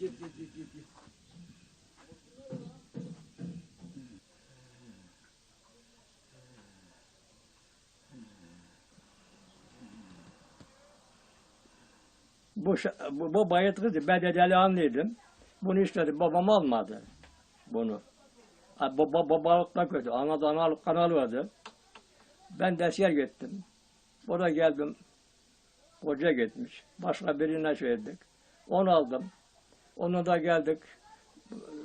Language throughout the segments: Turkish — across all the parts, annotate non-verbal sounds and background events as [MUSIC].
git git git git. git. Bu, bu, bayat kızı ben de. Bunu istedi. Babam almadı bunu. Baba babalıkta kötü. Ana analık kanalı vardı. Ben dersyer gittim. Orada geldim. Koca gitmiş. Başka birine söyledik. Onu aldım. Onu da geldik.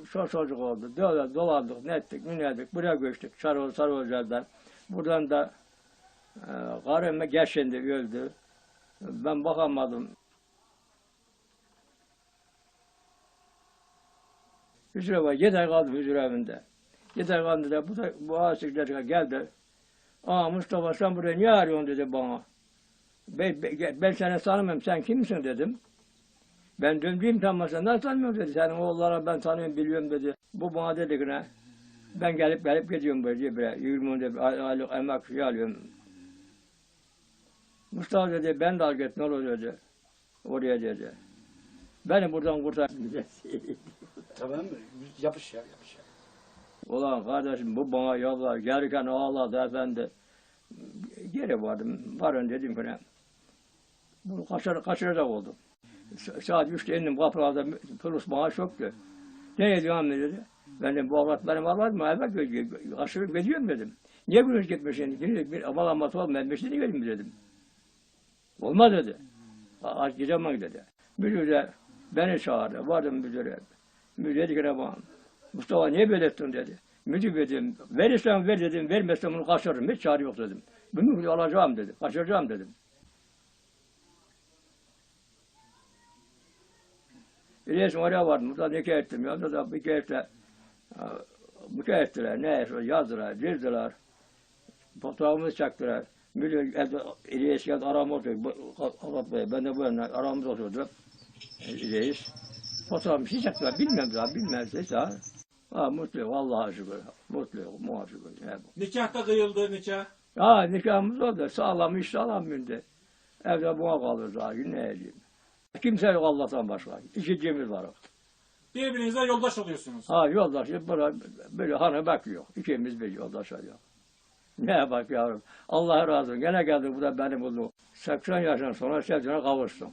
Şu çocuk oldu. Böyle dolandık, ne ettik, ne ettik. Buraya göçtük. Sarı, Sarıocalar'dan. Buradan da e, karım geçindi, öldü. Ben bakamadım. Hücre var. Yedi ay kaldım hücre evinde. Yedi ay kaldım da bu da bu asikler geldi. Aa Mustafa sen buraya niye arıyorsun dedi bana. Ben, ben, ben seni tanımıyorum. Sen kimsin dedim. Ben döndüğüm tanımasın. Nasıl tanımıyorum dedi. Senin oğullara ben tanıyorum biliyorum dedi. Bu bana dedi ki ne? Ben gelip gelip gidiyorum böyle böyle. 20 dedi, ay- aylık emek şey alıyorum. Mustafa dedi ben de al git ne olur dedi. Oraya dedi. Beni buradan kurtar. [LAUGHS] Tamam mı? Yapış ya yapış ya. Ulan kardeşim bu bana yollar gelirken ağladı efendi. Geri vardım. Varın dedim ki ne? Bunu kaçır, kaçıracak oldum. Sa- Saat üçte indim kapılarda polis bana çöktü. Ne ediyorsun dedi. Ben dedim bu avrat benim avrat mı? Gö- aşırı gidiyorum dedim. Niye güneş gitmişsin? Yine bir amal amat olmayan şey değil mi dedim. Olmaz dedi. Aç gidemem dedi. Müdür de beni çağırdı. Vardım müdüre. Müdür dedi ki bana? Mustafa niye böyle ettin dedi. Müdür dedim, verirsen ver dedim, vermezsen bunu kaçırırım, hiç çare yok dedim. Bunu alacağım dedi, kaçıracağım dedim. Biliyorsun oraya vardım, burada nikah ettim, yanında da bir kere nikah ettiler, ne yazdılar, girdiler, fotoğrafımızı çektiler. Müdür İlyas geldi aramı oturdu, Arat Bey, ben de bu yana aramızda oturdu. İlyas. Fotoğrafımızı çektiler, bilmem daha, bilmem daha. Ha mutluyum Allah'a şükür. Mutluyum, muha şükür. Ya, Nikah da kıyıldı nikah. ha nikahımız oldu. Sağlam iş sağlam gündü. Evde buna kalır daha. Ne edeyim. Kimse yok Allah'tan başka. İkincimiz var. Birbirinize yoldaş oluyorsunuz. Ha yoldaş böyle, böyle hanı bakıyor. İkimiz bir yoldaş oluyor. Ne bak yavrum. Allah razı olsun. Gene geldi bu da benim oldu. 80 yaşından sonra sevdiğine kavuştum.